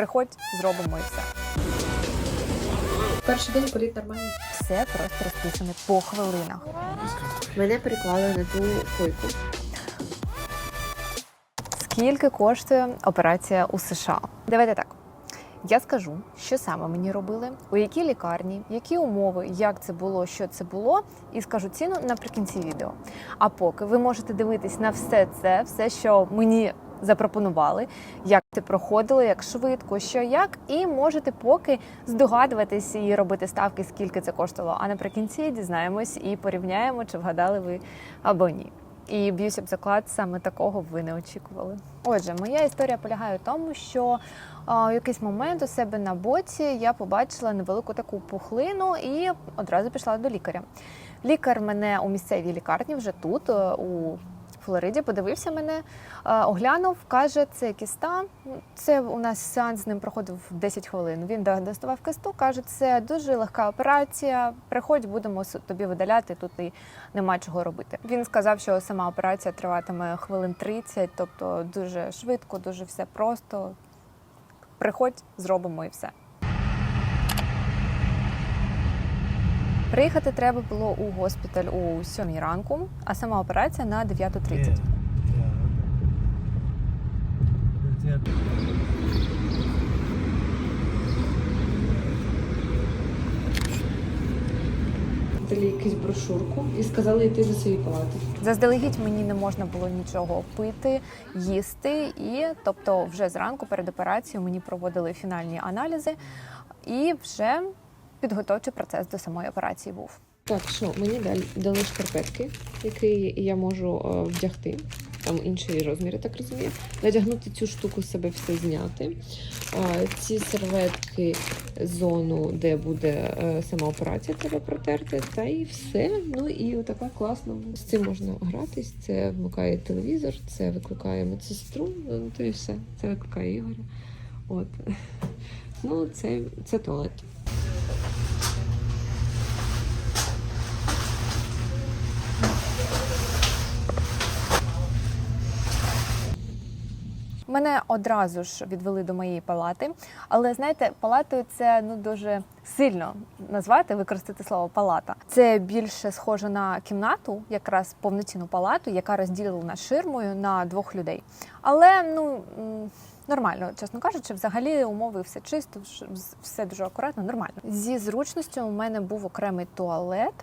Приходь, зробимо і все. Перший день політ нормальний. Все просто розписане по хвилинах. Мене переклали на ту койку. Скільки коштує операція у США? Давайте так. Я скажу, що саме мені робили, у якій лікарні, які умови, як це було, що це було, і скажу ціну наприкінці відео. А поки ви можете дивитись на все це, все, що мені запропонували, як це проходило, як швидко, що як, і можете поки здогадуватись і робити ставки, скільки це коштувало. А наприкінці дізнаємось і порівняємо, чи вгадали ви або ні. І б'юся б заклад, саме такого ви не очікували. Отже, моя історія полягає в тому, що в якийсь момент у себе на боці я побачила невелику таку пухлину і одразу пішла до лікаря. Лікар мене у місцевій лікарні вже тут, е, Флориді, подивився мене, е, оглянув, каже, це кіста. Це у нас сеанс з ним проходив 10 хвилин. Він діагностував кисту, каже, це дуже легка операція. Приходь, будемо тобі видаляти. Тут і нема чого робити. Він сказав, що сама операція триватиме хвилин 30, тобто дуже швидко, дуже все просто. Приходь, зробимо і все. Приїхати треба було у госпіталь у 7 ранку, а сама операція на 9.30. Дали якусь брошурку і сказали йти до своєї палати. Заздалегідь мені не можна було нічого пити, їсти, і тобто, вже зранку перед операцією мені проводили фінальні аналізи, і вже підготовчий процес до самої операції був. Так, що мені дали, шкарпетки, які я можу е, вдягти. Там інші розміри, так розумію. Надягнути цю штуку себе все зняти. Ці серветки, зону, де буде е, сама операція, треба протерти. Та і все. Ну і отака класна. З цим можна гратись. Це вмикає телевізор, це викликає медсестру. Ну то і все. Це викликає Ігоря. От. Ну, це, це туалет. Мене одразу ж відвели до моєї палати, але знаєте, палатою це ну дуже сильно назвати, використати слово палата. Це більше схоже на кімнату, якраз повноцінну палату, яка розділена ширмою на двох людей. Але ну нормально, чесно кажучи, взагалі умови все чисто, все дуже акуратно, нормально. Зі зручністю у мене був окремий туалет.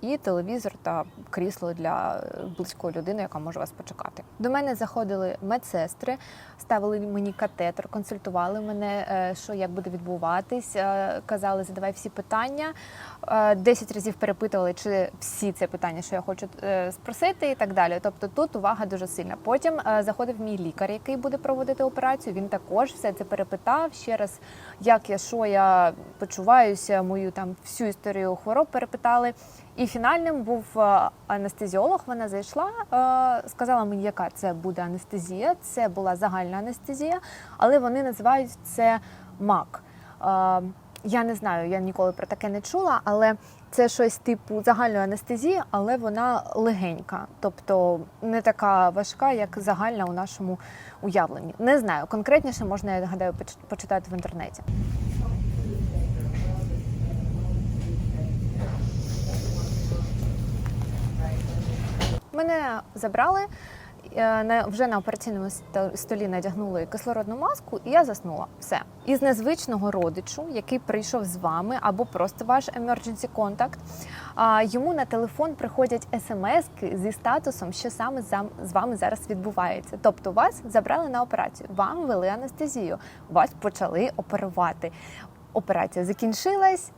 І телевізор та крісло для е, близької людини, яка може вас почекати. До мене заходили медсестри, ставили мені катетер, консультували мене, е, що як буде відбуватись, е, казали, задавай всі питання. Десять разів перепитували, чи всі це питання, що я хочу спросити, і так далі. Тобто тут увага дуже сильна. Потім заходив мій лікар, який буде проводити операцію. Він також все це перепитав ще раз, як я, що я почуваюся, мою там всю історію хвороб перепитали. І фінальним був е, анестезіолог. Вона зайшла, е, сказала мені, яка це буде анестезія. Це була загальна анестезія, але вони називають це МАК. Е, Я не знаю, я ніколи про таке не чула, але це щось типу загальної анестезії, але вона легенька, тобто не така важка, як загальна у нашому уявленні. Не знаю, конкретніше можна, я гадаю, поч- почитати в інтернеті. Мене забрали. е, на- Вже на операційному столі надягнули кислородну маску, і я заснула. Все із незвичного родичу, який прийшов з вами, або просто ваш emergency contact, Йому на телефон приходять смс зі статусом, що саме з вами зараз відбувається. Тобто вас забрали на операцію, вам ввели анестезію, вас почали оперувати. Операція закінчилась.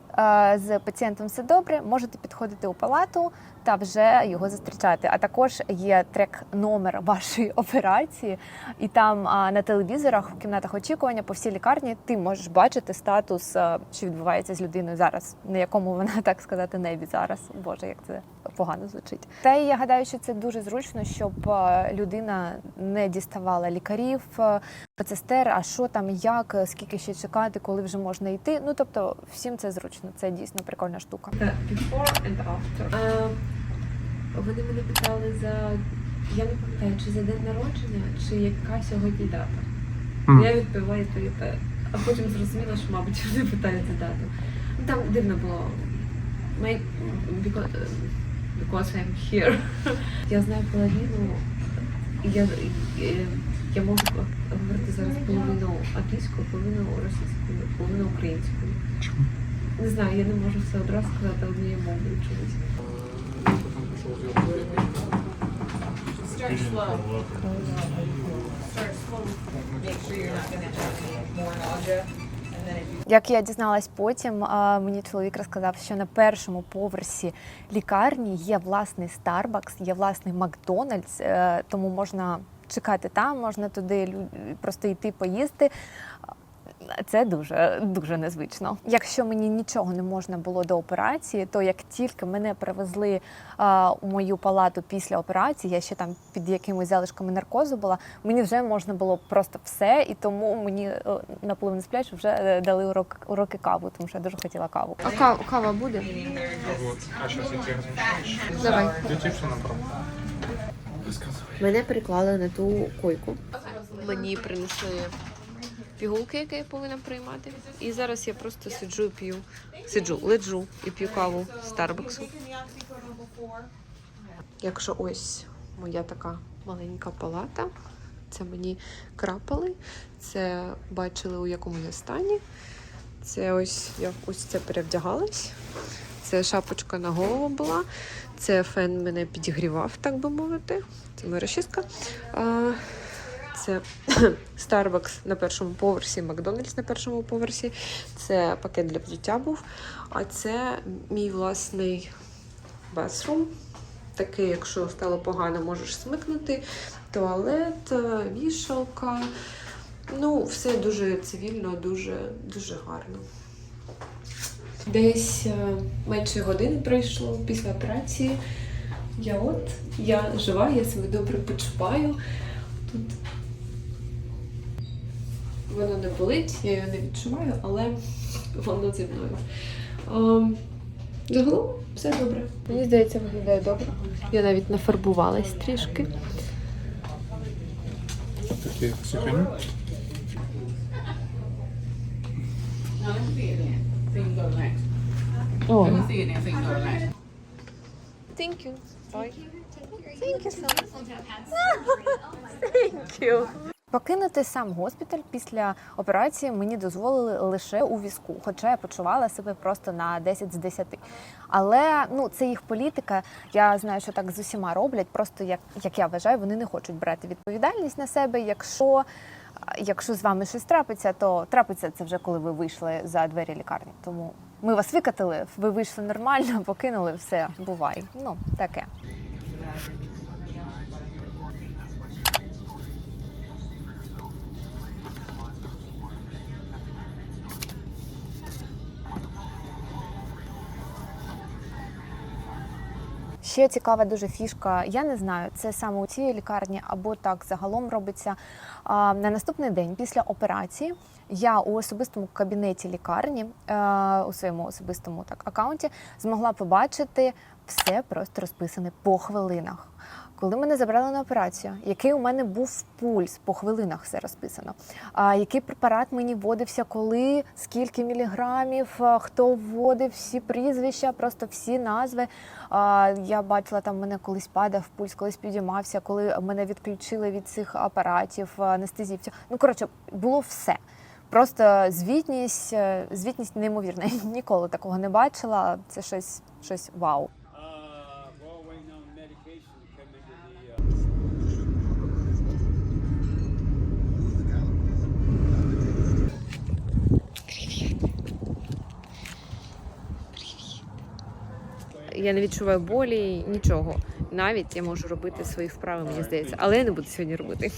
З пацієнтом все добре. Можете підходити у палату та вже його зустрічати. А також є трек номер вашої операції, і там а, на телевізорах в кімнатах очікування по всій лікарні ти можеш бачити статус, а, що відбувається з людиною зараз, на якому вона так сказати небі зараз. Боже, як це погано звучить. Та й я гадаю, що це дуже зручно, щоб а, людина не діставала лікарів, медсестер, а що там, як, скільки ще чекати, коли вже можна йти. Ну тобто, всім це зручно. Це дійсно прикольна штука. Before and after. А, вони мене питали за. Я не пам'ятаю, чи за день народження, чи яка сьогодні дата. Мгм. Я відповіла і те, і те. А потім зрозуміла, що, мабуть, вони питають дату. Ну, Там дивно було. May- Because, because I'm here. Я знаю половину. Я, я, я можу говорити зараз половину англійською, половину російською, половину українською. Чому? Не знаю, я не можу все одразу сказати однією мовою чомусь. Start slow. Start slow. Make sure you're not gonna have any more nausea. And then if you Як я дізналась потім, а, мені чоловік розказав, що на першому поверсі лікарні є власний Starbucks, є власний Макдональдс, е, тому можна чекати там, можна туди лю- просто йти поїсти. Це дуже дуже незвично. Якщо мені нічого не можна було до операції, то як тільки мене привезли а, у мою палату після операції, я ще там під якимись залишками наркозу була, мені вже можна було просто все, і тому мені е, на половину сплячу вже е, дали урок, уроки каву, тому що я дуже хотіла каву. А кава, кава буде? А сейчас я тебе. Давай. Мене переклали на ту койку. Мені принесли пігулки, які я повинна приймати. І зараз я просто сиджу і п'ю. Сиджу, лежу і п'ю каву Старбаксу. Якщо ось моя така маленька палата, це мені крапали, це бачили, у якому я стані. Це ось я ось це перевдягалась. Це шапочка на голову була. Це фен мене підігрівав, так би мовити. Це моя розчіска. Це Starbucks на першому поверсі, Макдональдс на першому поверсі. Це пакет для взуття був. А це мій власний bathroom. Такий, якщо стало погано, можеш смикнути. Туалет, е, вішалка. Ну, все дуже цивільно, дуже, дуже гарно. Десь е, менше години пройшло після операції. Я от, я жива, я себе добре почуваю. Тут воно не болить, я його не відчуваю, але воно зі мною. Ем, Загалом все добре. Мені здається, виглядає добре. Я навіть нафарбувалась трішки. So you. О, see it then so you go next. thank you. Покинути сам госпіталь після операції мені дозволили лише у візку, хоча я почувала себе просто на 10 з 10. Але ну це їх політика. Я знаю, що так з усіма роблять. Просто як, як я вважаю, вони не хочуть брати відповідальність на себе. Якщо, якщо з вами щось трапиться, то трапиться це вже коли ви вийшли за двері лікарні. Тому ми вас викатили, ви вийшли нормально, покинули все. Бувай. Ну таке. Ще цікава дуже фішка. Я не знаю, це саме у цій лікарні або так загалом робиться. На наступний день після операції я у особистому кабінеті лікарні е, у своєму особистому так акаунті змогла побачити все просто розписане по хвилинах. Коли мене забрали на операцію, який у мене був пульс, по хвилинах все розписано. А який препарат мені вводився, коли, скільки міліграмів, хто вводив, всі прізвища, просто всі назви. А, я бачила, там мене колись падав пульс, колись підіймався, коли мене відключили від цих апаратів, анестезівців. Ну коротше, було все. Просто звітність, е, звітність неймовірна. Ніколи такого не бачила. Це щось, щось вау. Uh, well, waiting on medication to come into the. Uh, Я не відчуваю болі, нічого. Навіть я можу робити свої вправи, мені здається, але я не буду сьогодні робити.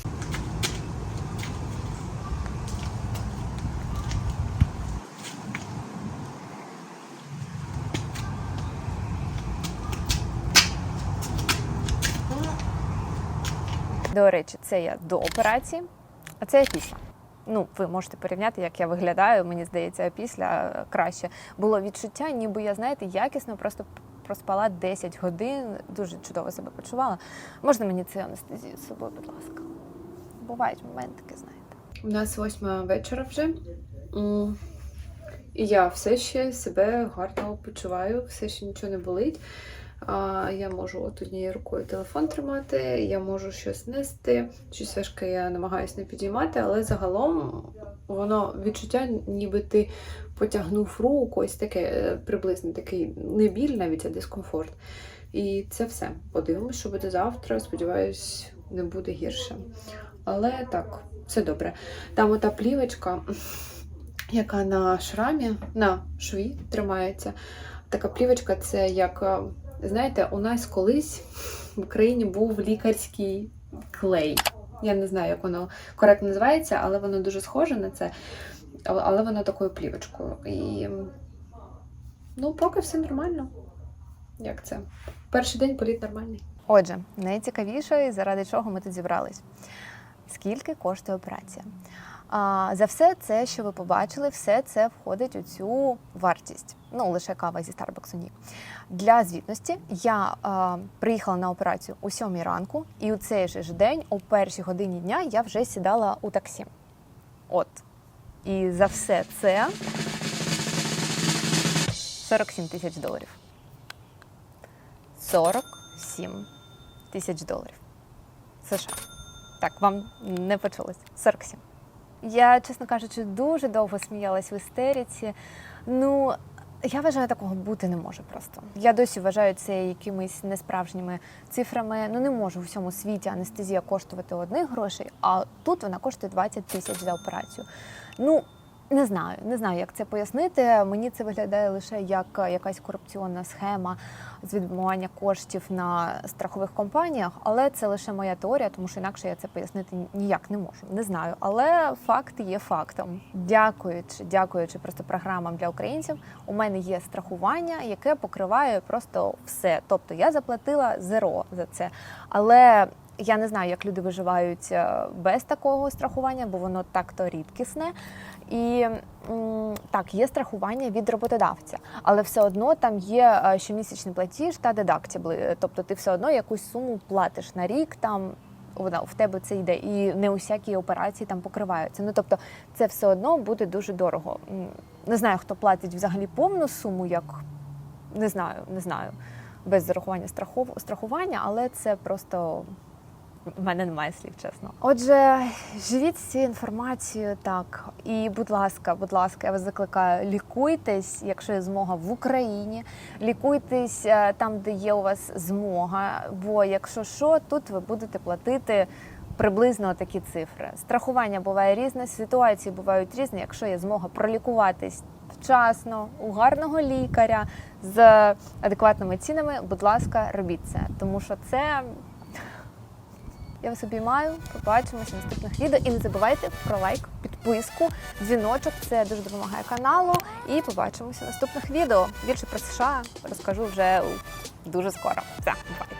До речі, це я до операції, а це я після. Ну, ви можете порівняти, як я виглядаю. Мені здається, після краще було відчуття, ніби я, знаєте, якісно просто проспала 10 годин, дуже чудово себе почувала. Можна мені цю анестезію з собою, будь ласка? Бувають моментики, знаєте. У нас восьма вечора вже. І я все ще себе гарно почуваю, все ще нічого не болить. Я можу от однією рукою телефон тримати, я можу щось нести, щось важке я намагаюся не підіймати, але загалом воно відчуття, ніби ти потягнув руку, ось таке е, приблизно такий не біль навіть, а дискомфорт. І це все. Подивимось, що буде завтра. Сподіваюсь, не буде гірше. Але так, все добре. Там ота плівочка, яка на шрамі, на шві тримається. Така плівочка це як, е, знаєте, у нас колись в Україні був лікарський клей. Я не знаю, як воно коректно називається, але воно дуже схоже на це. Але воно такою плівочкою. І ну, поки все нормально. Як це? Перший день політ нормальний. Отже, найцікавіше, заради чого ми тут зібрались. Скільки коштує операція? За все це, що ви побачили, все це входить у цю вартість. Ну, лише кава зі Starbucks ні. Для звітності я а, приїхала на операцію о 7 ранку, і у цей же ж день, о першій годині дня, я вже сідала у таксі. От. І за все це 47 тисяч доларів. 47 тисяч доларів. США. Так, вам не почулось. 47. Я, чесно кажучи, дуже довго сміялась в істериці. Ну, я вважаю, такого бути не може просто. Я досі вважаю це якимись несправжніми цифрами. Ну не може у всьому світі анестезія коштувати одних грошей, а тут вона коштує 20 тисяч за операцію. Ну, не знаю, не знаю, як це пояснити. Мені це виглядає лише як е, якась корупційна схема з відмивання коштів на страхових компаніях, але це лише моя теорія, тому що інакше я це пояснити ніяк не можу. Не знаю, але факт є фактом. Дякуючи, дякуючи просто програмам для українців, у мене є страхування, яке покриває просто все. Тобто я заплатила зеро за це, але. Я не знаю, як люди виживають е, без такого страхування, бо воно так-то рідкісне. І так, є страхування від роботодавця, але все одно там є е, щомісячний платіж та дедактібли. Тобто ти все одно якусь суму платиш на рік, там вона в тебе це йде, і не усякі операції там покриваються. Ну тобто, це все одно буде дуже дорого. Не знаю, хто платить взагалі повну суму, як не знаю, не знаю, без зарахування страхування, але це просто. У мене немає слів, чесно. Отже, живіть цією інформацією так. І, будь ласка, будь ласка, я вас закликаю, лікуйтесь, якщо є змога в Україні, лікуйтесь е, там, де є у вас змога. Бо якщо що, тут ви будете платити приблизно такі цифри. Страхування буває різне, ситуації бувають різні. Якщо є змога пролікуватись вчасно, у гарного лікаря з адекватними цінами, будь ласка, робіть це, тому що це. Я вас обіймаю, побачимося в наступних відео. І не забувайте про лайк, підписку, дзвіночок. Це дуже допомагає каналу. І побачимося в наступних відео. Більше про США розкажу вже дуже скоро. Все, бувайте!